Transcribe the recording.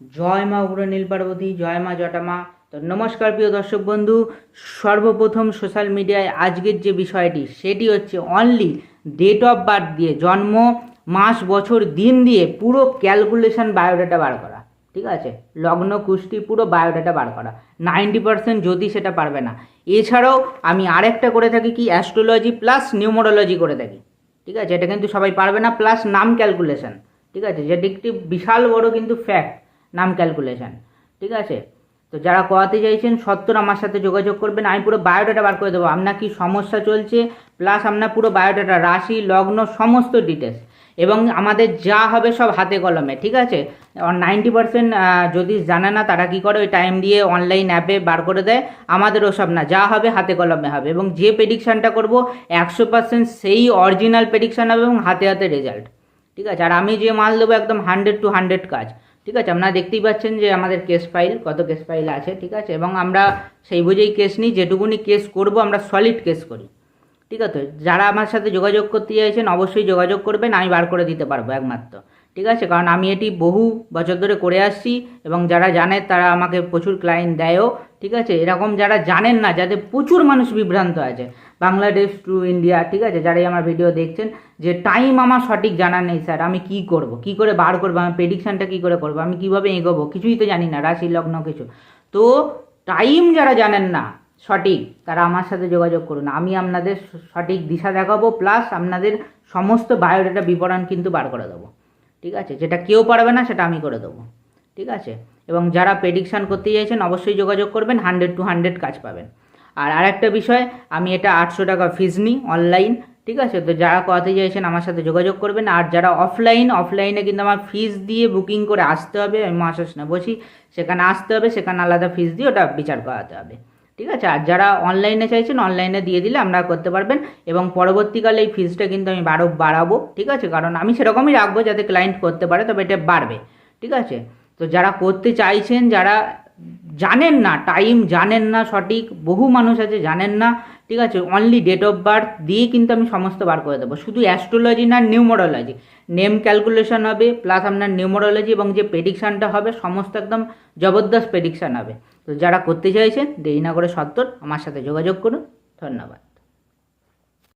জয় মা উগ্র নীল পার্বতী, জয় মা জটামা তো নমস্কার প্রিয় দর্শক বন্ধু, সর্বপ্রথম সোশ্যাল মিডিয়ায় আজকের যে বিষয়টি, সেটি হচ্ছে অনলি ডেট অফ বার্থ দিয়ে জন্ম, মাস, বছর, দিন দিয়ে পুরো ক্যালকুলেশন বায়োডাটা বার করা, ঠিক আছে? লগ্ন, কুষ্টি, পুরো বায়োডাটা বার করা। নাইনটি পার্সেন্ট যদি সেটা পারবে না। এছাড়াও আমি আরেকটা করে থাকি কি? অ্যাস্ট্রোলজি প্লাস নিউমোরোলজি করে থাকি, ঠিক আছে? এটা কিন্তু সবাই পারবে না প্লাস নাম ক্যালকুলেশন ঠিক আছে? যেটি একটি বিশাল বড় কিন্তু ফ্যাক্ট নাম ক্যালকুলেশন ঠিক আছে? তো যারা করাতে চাইছেন, সত্তর আমার সাথে যোগাযোগ করবেন, আমি পুরো বায়োডাটা বার করে দেবো। আপনার কি সমস্যা চলছে? প্লাস আপনার পুরো বায়োডাটা রাশি, লগ্ন, সমস্ত ডিটেলস এবং আমাদের যা হবে সব হাতে কলমে, ঠিক আছে? নাইনটি পার্সেন্ট যদি জানে না, তারা কি করে? ওই টাইম দিয়ে অনলাইন অ্যাপে বার করে দেয়। আমাদের ওসব না, যা হবে হাতে কলমে হবে। এবং যে প্রেডিকশানটা করব, একশো পার্সেন্ট সেই অরিজিনাল প্রেডিকশান হবে এবং হাতে হাতে রেজাল্ট ঠিক আছে? আর আমি যে মাল দেবো, একদম হান্ড্রেড টু হান্ড্রেড কাজ। ঠিক আছে? আপনারা দেখতেই পাচ্ছেন যে আমাদের কেস ফাইল কত কেস ফাইল আছে, ঠিক আছে? এবং আমরা সেই বুঝেই কেস নিই, যেটুকুনি কেস করব, আমরা সলিড কেস করি। ঠিক আছে? যারা আমার সাথে যোগাযোগ করতে চাইছেন, অবশ্যই যোগাযোগ করবেন, আমি বার করে দিতে পারব একমাত্র। ঠিক আছে? কারণ আমি এটি বহু বছর ধরে করে আসছি এবং যারা জানে তারা আমাকে প্রচুর ক্লায়েন্ট দেয়ও, ঠিক আছে? এরকম যারা জানেন না, যাদের প্রচুর মানুষ বিভ্রান্ত আছে বাংলাদেশ টু ইন্ডিয়া ঠিক আছে? যারাই আমার ভিডিও দেখছেন, যে টাইম আমার সঠিক জানা নেই স্যার আমি কি করব? কি করে বার করব? আমি প্রেডিকশানটা কী করে করব? আমি কীভাবে এগোবো? কিছুই তো জানি না, রাশি, লগ্ন, কিছু। তো টাইম যারা জানেন না, সঠিক, তারা আমার সাথে যোগাযোগ করুন। আমি আপনাদের সঠিক দিশা দেখাবো প্লাস আপনাদের সমস্ত বায়োডাটা বিবরণ কিন্তু বার করে দেবো। ঠিক আছে? যেটা কেউ পারবে না, সেটা আমি করে দেবো। ঠিক আছে? এবং যারা প্রেডিকশান করতে চাইছেন, অবশ্যই যোগাযোগ করবেন হান্ড্রেড টু হান্ড্রেড কাজ পাবেন। আর আরেকটা বিষয়, আমি এটা আটশো টাকা ফিজ নিই অনলাইন ঠিক আছে? তো যারা করাতে চাইছেন, আমার সাথে যোগাযোগ করবেন। আর যারা অফলাইন অফলাইনে কিন্তু আমার ফিজ দিয়ে বুকিং করে আসতে হবে, আমি মহাশাসনে বসি। সেখানে আসতে হবে, সেখানে আলাদা ফিজ দিয়ে ওটা বিচার করাতে হবে। ঠিক আছে? আর যারা অনলাইনে চাইছেন অনলাইনে দিয়ে দিলে আমরা করতে পারবেন। এবং পরবর্তীকালে এই ফিজটা কিন্তু আমি বারো, বাড়াবো, ঠিক আছে? কারণ আমি সেরকমই রাখব যাতে ক্লায়েন্ট করতে পারে, তবে এটা বাড়বে, ঠিক আছে? তো যারা করতে চাইছেন, যারা জানেন না টাইম জানেন না, সঠিক, বহু মানুষ আছে জানেন না, ঠিক আছে? অনলি ডেট অফ বার্থ দিয়ে কিন্তু আমি সমস্ত বার করে দেবো। শুধু অ্যাস্ট্রোলজি না নিউমোরোলজি নেম ক্যালকুলেশন হবে প্লাস আপনার নিউমোরোলজি এবং যে প্রেডিকশানটা হবে, সমস্ত একদম জবরদস্ত প্রেডিকশান হবে। তো যারা করতে চাইছেন, দেরি না করে সত্তর আমার সাথে যোগাযোগ করুন। ধন্যবাদ।